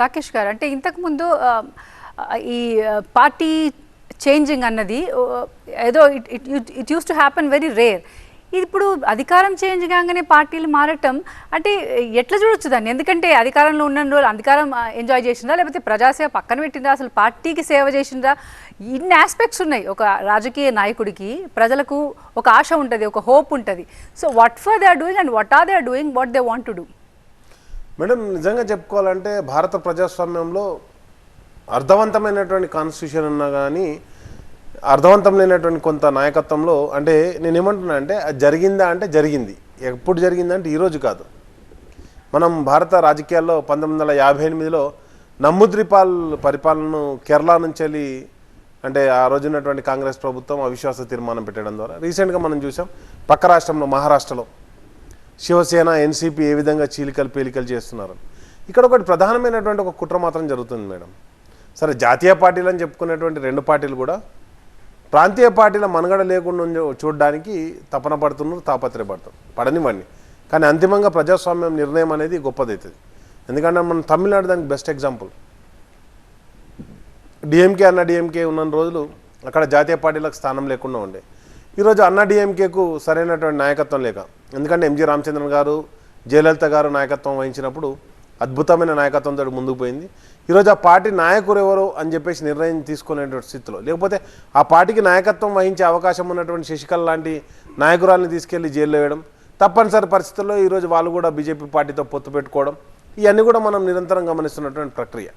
రాకేష్ గారు అంటే ఇంతకుముందు ఈ పార్టీ చేంజింగ్ అన్నది ఏదో it it it use to happen very rare. ఇప్పుడు అధికారం చేంజ్ కాగానే పార్టీలు మారటం అంటే ఎట్లా చూడొచ్చు దాన్ని? ఎందుకంటే అధికారంలో ఉన్న రోజులు అధికారం ఎంజాయ్ చేసిందా? లేకపోతే ప్రజాసేవ పక్కన పెట్టిందా? అసలు పార్టీకి సేవ చేసిందా? ఇన్ని ఆస్పెక్ట్స్ ఉన్నాయి. ఒక రాజకీయ నాయకుడికి ప్రజలకు ఒక ఆశ ఉంటుంది ఒక హోప్ ఉంటుంది. So what for they are doing and what are they are doing what they want to do madam నిజంగా చెప్పుకోవాలంటే భారత ప్రజాస్వామ్యంలో అర్థవంతమైనటువంటి కాన్స్టిట్యూషన్ ఉన్నా కానీ అర్థవంతం లేనటువంటి కొంత నాయకత్వంలో అంటే నేను ఏమంటున్నా అంటే అది జరిగిందా అంటే జరిగింది. ఎప్పుడు జరిగిందా అంటే ఈరోజు కాదు. మనం భారత రాజకీయాల్లో పంతొమ్మిది వందల యాభై ఎనిమిదిలో నమ్ముద్రిపాల్ పరిపాలనను కేరళ నుంచి వెళ్ళి అంటే ఆ రోజు ఉన్నటువంటి కాంగ్రెస్ ప్రభుత్వం అవిశ్వాస తీర్మానం పెట్టడం ద్వారా రీసెంట్గా మనం చూసాం పక్క రాష్ట్రంలో మహారాష్ట్రలో శివసేన ఎన్సీపీ ఏ విధంగా చీలికలు పేలికలు చేస్తున్నారు. ఇక్కడ ఒకటి ప్రధానమైనటువంటి ఒక కుట్ర మాత్రం జరుగుతుంది మేడం. సరే జాతీయ పార్టీలు అని చెప్పుకునేటువంటి రెండు పార్టీలు కూడా ప్రాంతీయ పార్టీల మనుగడ లేకుండా చూడడానికి తపన పడుతున్నారు తాపత్రయపడుతున్నారు. పడనివ్వండి. కానీ అంతిమంగా ప్రజాస్వామ్యం నిర్ణయం అనేది గొప్పదవుతుంది ఎందుకంటే మనం తమిళనాడు దానికి బెస్ట్ ఎగ్జాంపుల్ డిఎంకే అన్న డిఎంకే ఉన్న రోజులు అక్కడ జాతీయ పార్టీలకు స్థానం లేకుండా ఉండే. ఈరోజు అన్న డిఎంకేకు సరైనటువంటి నాయకత్వం లేక ఎందుకంటే ఎంజి రామచంద్రన్ గారు జయలలిత గారు నాయకత్వం వహించినప్పుడు అద్భుతమైన నాయకత్వంతో ముందుకు పోయింది. ఈరోజు ఆ పార్టీ నాయకుడు ఎవరు అని చెప్పేసి నిర్ణయం తీసుకునేటువంటి స్థితిలో. లేకపోతే ఆ పార్టీకి నాయకత్వం వహించే అవకాశం ఉన్నటువంటి శశికళ లాంటి నాయకురాల్ని తీసుకెళ్ళి జైల్లో వేయడం తప్పనిసరి పరిస్థితుల్లో ఈరోజు వాళ్ళు కూడా బీజేపీ పార్టీతో పొత్తు పెట్టుకోవడం ఇవన్నీ కూడా మనం నిరంతరం గమనిస్తున్నటువంటి ప్రక్రియ.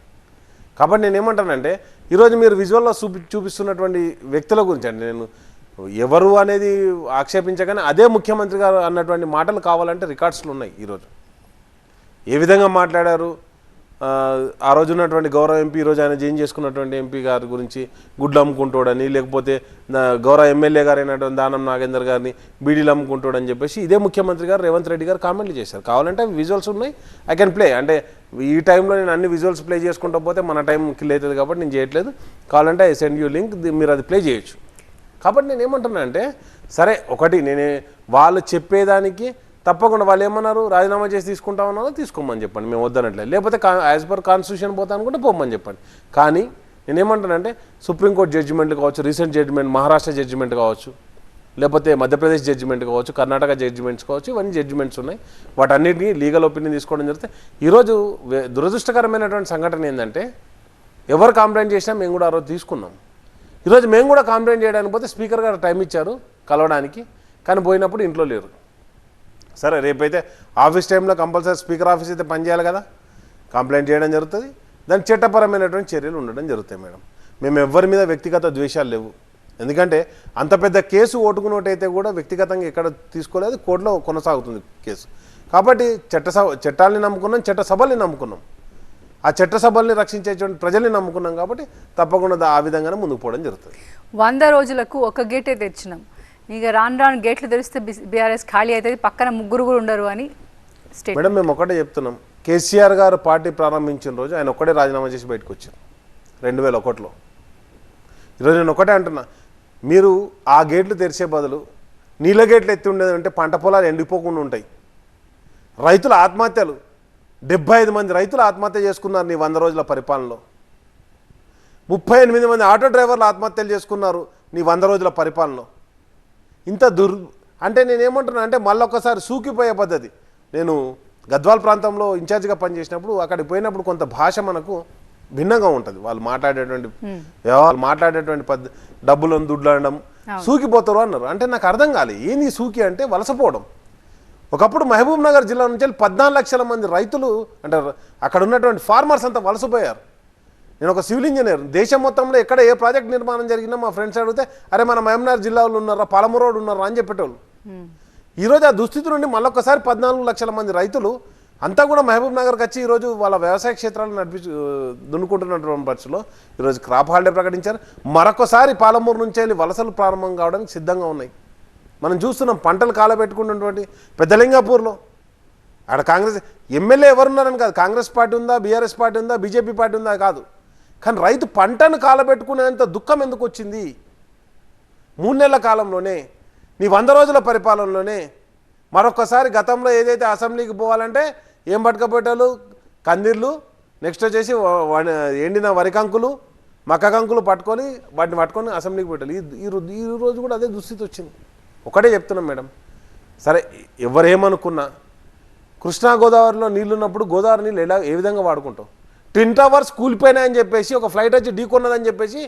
కాబట్టి నేను ఏమంటానంటే ఈరోజు మీరు విజువల్లో చూపి చూపిస్తున్నటువంటి వ్యక్తుల గురించి అండి నేను ఎవరు అనేది ఆక్షేపించగానే అదే ముఖ్యమంత్రి గారు అన్నటువంటి మాటలు కావాలంటే రికార్డ్స్లు ఉన్నాయి ఈరోజు ఏ విధంగా మాట్లాడారు? ఆ, రోజు ఉన్నటువంటి గౌరవ ఎంపీ ఈరోజు ఆయన జైన్ చేసుకున్నటువంటి ఎంపీ గారి గురించి గుడ్లు అమ్ముకుంటాడని లేకపోతే గౌరవ ఎమ్మెల్యే గారు అయినటువంటి దానం నాగేందర్ గారిని బీడీలు అమ్ముకుంటాడని చెప్పేసి ఇదే ముఖ్యమంత్రి గారు రేవంత్ రెడ్డి గారు కామెంట్లు చేశారు. కావాలంటే విజువల్స్ ఉన్నాయి. ఐ కెన్ ప్లే అంటే ఈ టైంలో నేను అన్ని విజువల్స్ ప్లే చేసుకుంటూ పోతే మన టైం కిల్ అవుతుంది కాబట్టి నేను చేయట్లేదు. కావాలంటే ఐ సెండ్ యూ లింక్ మీరు అది ప్లే చేయొచ్చు. కాబట్టి నేను ఏమంటున్నా అంటే సరే ఒకటి నేనే వాళ్ళు చెప్పేదానికి తప్పకుండా వాళ్ళు ఏమన్నారు? రాజీనామా చేసి తీసుకుంటామన్నారో తీసుకోమని చెప్పండి మేము వద్దనట్లేదు. లేకపోతే యాజ్ పర్ కాన్స్టిట్యూషన్ పోతా అనుకుంటే పోమని చెప్పండి. కానీ నేను ఏమంటానంటే సుప్రీంకోర్టు జడ్జిమెంట్ కావచ్చు రీసెంట్ జడ్జిమెంట్ మహారాష్ట్ర జడ్జిమెంట్ కావచ్చు లేకపోతే మధ్యప్రదేశ్ జడ్జిమెంట్ కావచ్చు కర్ణాటక జడ్జిమెంట్స్ కావచ్చు ఇవన్నీ జడ్జిమెంట్స్ ఉన్నాయి. వాటన్నిటిని లీగల్ ఒపీనియన్ తీసుకోవడం జరిగితే ఈరోజు దురదృష్టకరమైనటువంటి సంఘటన ఏంటంటే ఎవరు కంప్లైంట్ చేసినా మేము కూడా ఆ రోజు తీసుకున్నాం. ఈరోజు మేము కూడా కంప్లైంట్ చేయడానికి పోతే స్పీకర్ గారు టైం ఇచ్చారు కలవడానికి కానీ పోయినప్పుడు ఇంట్లో లేరు. సరే రేపైతే ఆఫీస్ టైంలో కంపల్సరీ స్పీకర్ ఆఫీస్ అయితే పనిచేయాలి కదా? కంప్లైంట్ చేయడం జరుగుతుంది. దాని చట్టపరమైనటువంటి చర్యలు ఉండడం జరుగుతాయి మేడం. మేము ఎవరి మీద వ్యక్తిగత ద్వేషాలు లేవు. ఎందుకంటే అంత పెద్ద కేసు ఓటుకున్నట్టయితే కూడా వ్యక్తిగతంగా ఎక్కడ తీసుకోలేదు కోర్టులో కొనసాగుతుంది కేసు. కాబట్టి చట్ట చట్టాలని నమ్ముకున్నాం చట్టసభల్ని నమ్ముకున్నాం. ఆ చట్టసభల్ని రక్షించేటువంటి ప్రజల్ని నమ్ముకున్నాం కాబట్టి తప్పకుండా ఆ విధంగానే ముందుకు పోవడం జరుగుతుంది. వంద రోజులకు ఒక గేటే తెచ్చినాం. ఇక రాను రాను గేట్లు తెరిస్తే బీఆర్ఎస్ ఖాళీ అవుతుంది పక్కన ముగ్గురు కూడా ఉండరు అని మేడం మేము ఒకటే చెప్తున్నాం. కేసీఆర్ గారు పార్టీ ప్రారంభించిన రోజు ఆయన ఒక్కడే రాజీనామా చేసి బయటకు వచ్చారు. రెండు వేల ఒకటిలో. ఈరోజు నేను ఒకటే అంటున్నా. మీరు ఆ గేట్లు తెరిచే బదులు నీళ్ళ గేట్లు ఎత్తి ఉండేది అంటే పంట పొలాలు ఎండిపోకుండా ఉంటాయి. రైతుల ఆత్మహత్యలు డెబ్బై ఐదు మంది రైతులు ఆత్మహత్య చేసుకున్నారు నీ వంద రోజుల పరిపాలనలో. ముప్పై ఎనిమిది మంది ఆటో డ్రైవర్లు ఆత్మహత్యలు చేసుకున్నారు నీ వంద రోజుల పరిపాలనలో. ఇంత దుర్ అంటే నేను ఏమంటున్నా అంటే మళ్ళొకసారి సూకిపోయే పద్ధతి. నేను గద్వాల్ ప్రాంతంలో ఇన్ఛార్జిగా పనిచేసినప్పుడు అక్కడికి పోయినప్పుడు కొంత భాష మనకు భిన్నంగా ఉంటుంది. వాళ్ళు మాట్లాడేటువంటి వాళ్ళు మాట్లాడేటువంటి పద్ధ డబ్బులను దుడ్లాడడం సూకిపోతారు అన్నారు. అంటే నాకు అర్థం కాలే. ఏంది సూకి అంటే వలసపోవడం ఒకప్పుడు మహబూబ్ నగర్ జిల్లా నుంచి వెళ్ళి పద్నాలుగు లక్షల మంది రైతులు అంటే అక్కడ ఉన్నటువంటి ఫార్మర్స్ అంతా వలసపోయారు. నేను ఒక సివిల్ ఇంజనీర్ దేశం మొత్తంలో ఎక్కడ ఏ ప్రాజెక్ట్ నిర్మాణం జరిగినా మా ఫ్రెండ్స్ అడిగితే అరే మన మహమ్నార్ జిల్లాలో ఉన్నారా పాలమూరోడు ఉన్నారా? అని చెప్పేటోళ్ళు. ఈరోజు ఆ దుస్థితి నుండి మళ్ళొకసారి పద్నాలుగు లక్షల మంది రైతులు అంతా కూడా మహబూబ్ నగర్కి వచ్చి ఈరోజు వాళ్ళ వ్యవసాయ క్షేత్రాలను నడిపి దున్నుకుంటున్నటువంటి పరిస్థితుల్లో ఈరోజు క్రాప్ హాలిడే ప్రకటించారు. మరొకసారి పాలమూరు నుంచి వెళ్ళి వలసలు ప్రారంభం కావడానికి సిద్ధంగా ఉన్నాయి. మనం చూస్తున్నాం పంటలు కాలబెట్టుకున్నటువంటి పెద్దలింగాపూర్లో. ఆడ కాంగ్రెస్ ఎమ్మెల్యే ఎవరున్నారని కాదు. కాంగ్రెస్ పార్టీ ఉందా బీఆర్ఎస్ పార్టీ ఉందా బీజేపీ పార్టీ ఉందా కాదు. కానీ రైతు పంటను కాలబెట్టుకునేంత దుఃఖం ఎందుకు వచ్చింది? మూడు నెలల కాలంలోనే నీ వంద రోజుల పరిపాలనలోనే మరొకసారి గతంలో ఏదైతే అసెంబ్లీకి పోవాలంటే ఏం పట్టుకపోయేటోళ్ళు? కందిర్లు నెక్స్ట్ వచ్చేసి ఎండిన వరి కంకులు మక్క కంకులు పట్టుకొని వాటిని పట్టుకొని అసెంబ్లీకి పెట్టాలి ఈ- ఈ రోజు కూడా అదే దుస్థితి వచ్చింది. ఒకటే చెప్తున్నాం మేడం. సరే ఎవరేమనుకున్నా కృష్ణా గోదావరిలో నీళ్ళున్నప్పుడు గోదావరి నీళ్ళు ఎలా ఏ విధంగా వాడుకుంటాం? ట్విన్ టవర్స్ కూలిపోయినాయని చెప్పేసి ఒక ఫ్లైట్ వచ్చి ఢీకొన్నదని చెప్పేసి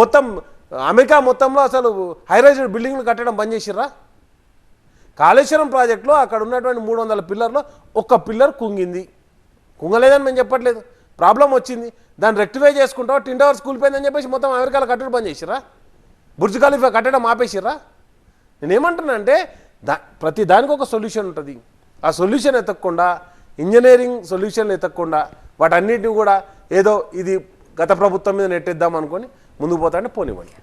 మొత్తం అమెరికా మొత్తంలో అసలు హైరైజ్ బిల్డింగ్లు కట్టడం బంద్ చేసిర్రా? కాళేశ్వరం ప్రాజెక్టులో అక్కడ ఉన్నటువంటి మూడు వందల పిల్లర్లో ఒక్క పిల్లర్ కుంగింది. కుంగలేదని మేము చెప్పట్లేదు. ప్రాబ్లం వచ్చింది. దాన్ని రెక్టిఫై చేసుకుంటాం టిన్ టవర్స్ కూలిపోయిందని చెప్పేసి మొత్తం అమెరికాలో కట్టడం బంద్ చేసిర్రా? బుర్జ్ ఖలీఫా కట్టడం ఆపేసిర్రా? నేనేమంటున్నానంటే దా ప్రతి దానికి ఒక సొల్యూషన్ ఉంటుంది. ఆ సొల్యూషన్ ఎతకకుండా ఇంజనీరింగ్ సొల్యూషన్ ఎతకకుండా వాటన్నిటిని కూడా ఏదో ఇది గత ప్రభుత్వం మీద నెట్టేద్దాం అనుకొని ముందుకు పోతాంటే పోనివ్వండి.